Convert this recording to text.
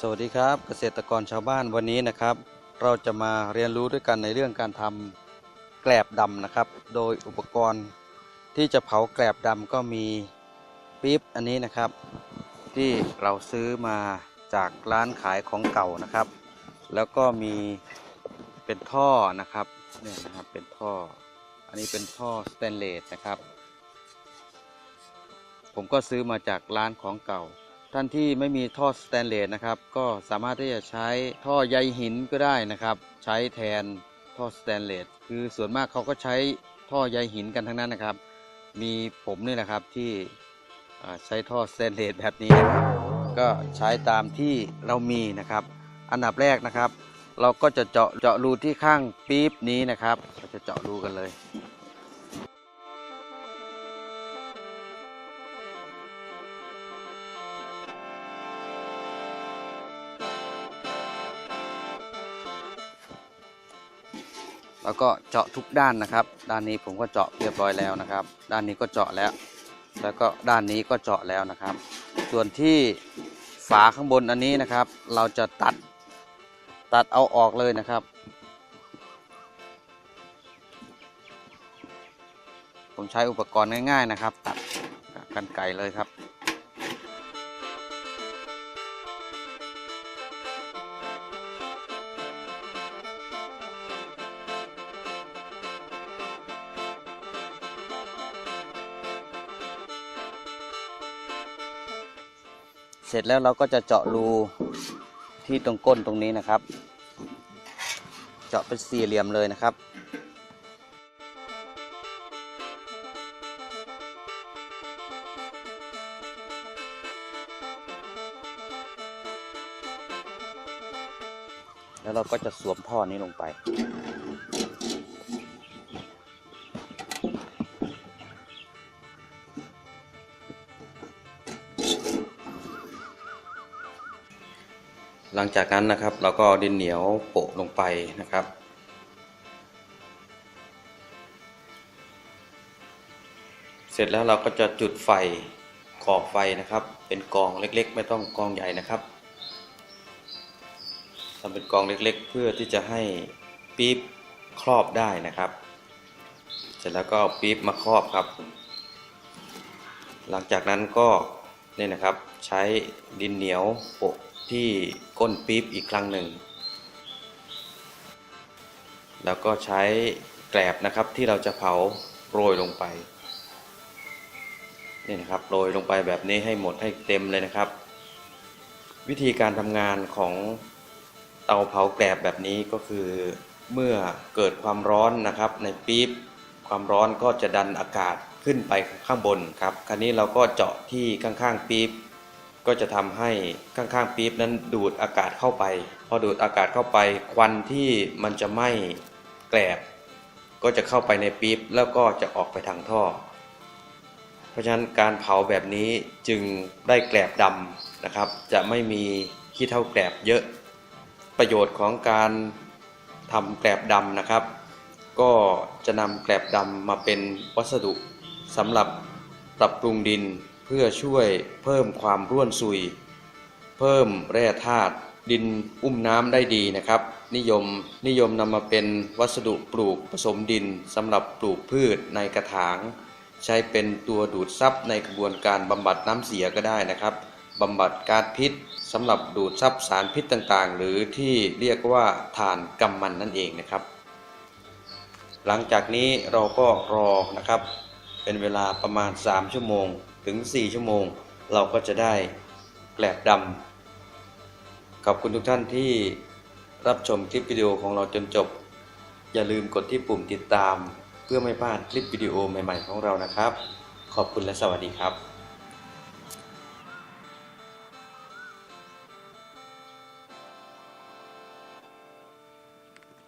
สวัสดีครับเกษตรกรชาวบ้านวันนี้นะครับ เราจะมาเรียนรู้ด้วยกันในเรื่องการทำแกลบดำนะครับ โดยอุปกรณ์ที่จะเผาแกลบดำก็มีปี๊บอันนี้นะครับ ที่เราซื้อมาจากร้านขายของเก่านะครับ แล้วก็มีเป็นท่อนะครับเนี่ยนะครับเป็นท่อ อันนี้เป็นท่อสแตนเลสนะครับ ผมก็ซื้อมาจากร้านของเก่า ท่านที่ไม่มีท่อสแตนเลสนะครับ ก็สามารถที่จะใช้ท่อใยหินก็ได้นะครับ ใช้แทนท่อสแตนเลสคือส่วนมากเขาก็ใช้ท่อใยหินกันทั้งนั้นนะครับ มีผมนี่แหละครับที่ใช้ท่อสแตนเลสแบบนี้นะครับก็ใช้ตามที่เรามีนะครับ อันดับแรกนะครับ เราก็จะเจาะเจาะรูที่ข้างปี๊บนี้นะครับเราจะเจาะรูกันเลย แล้วก็เจาะทุกด้านนะครับ ด้านนี้ผมก็เจาะเรียบร้อยแล้วนะครับ ด้านนี้ก็เจาะแล้ว แล้วก็ด้านนี้ก็เจาะแล้วนะครับ ส่วนที่ฝาข้างบนอันนี้นะครับ เราจะตัดตัดเอาออกเลยนะครับ ผมใช้อุปกรณ์ง่ายๆนะครับ ตัดกันไกลเลยครับ เสร็จแล้วเราก็จะเจาะรูที่ตรงก้นตรงนี้นะครับ เจาะเป็นสี่เหลี่ยมเลยนะครับแล้วเราก็จะสวมท่อนี้ลงไป หลังจากนั้นนะครับเราก็ดินเหนียวโปะลงไปนะครับ เสร็จแล้วเราก็จะจุดไฟก่อไฟนะครับ เป็นกองเล็กๆ ไม่ต้องกองใหญ่นะครับทำเป็นกองเล็กๆ เพื่อที่จะให้ปี๊บครอบได้นะครับ เสร็จแล้วก็ปี๊บมาครอบครับ หลังจากนั้นก็นี่นะครับใช้ดินเหนียวโปะ ที่ก้นปี๊บอีกครั้งหนึ่ง แล้วก็ใช้แกลบนะครับที่เราจะเผาโรยลงไปนี่นะครับโรยลงไปแบบนี้ให้หมดให้เต็มเลยนะครับ วิธีการทำงานของเตาเผาแกลบแบบนี้ก็คือเมื่อเกิดความร้อนนะครับ ในปี๊บความร้อนก็จะดันอากาศขึ้นไปข้างบนครับ คราวนี้เราก็เจาะที่ข้างๆปี๊บ ก็จะทำให้ข้างๆปี๊บนั้นดูดอากาศเข้าไป พอดูดอากาศเข้าไป ควันที่มันจะไหม้แกลบ ก็จะเข้าไปในปี๊บแล้วก็จะออกไปทางท่อ เพราะฉะนั้นการเผาแบบนี้จึงได้แกลบดำนะครับ จะไม่มีขี้เท่าแกลบเยอะ ประโยชน์ของการทำแกลบดำนะครับ ก็จะนำแกลบดำมาเป็นวัสดุสำหรับปรับปรุงดิน เพื่อช่วยเพิ่มความร่วนซุย เพิ่มแร่ธาตุดินอุ้มน้ำได้ดีนะครับ นิยมนิยมนำมาเป็นวัสดุปลูกผสมดินสำหรับปลูกพืชในกระถาง ใช้เป็นตัวดูดซับในกระบวนการบำบัดน้ำเสียก็ได้นะครับบำบัดก๊าซพิษสำหรับดูดซับสารพิษต่างๆ หรือที่เรียกว่าถ่านกำมันนั่นเองนะครับ หลังจากนี้เราก็รอนะครับ เป็นเวลาประมาณ 3 ชั่วโมง ถึง 4 ชั่วโมง เราก็จะได้แกลบดำขอบคุณทุกท่านที่รับชมคลิปวิดีโอของเราจนจบ อย่าลืมกดที่ปุ่มติดตาม เพื่อไม่พลาดคลิปวิดีโอใหม่ ๆ ของเรานะครับ ขอบคุณและสวัสดีครับ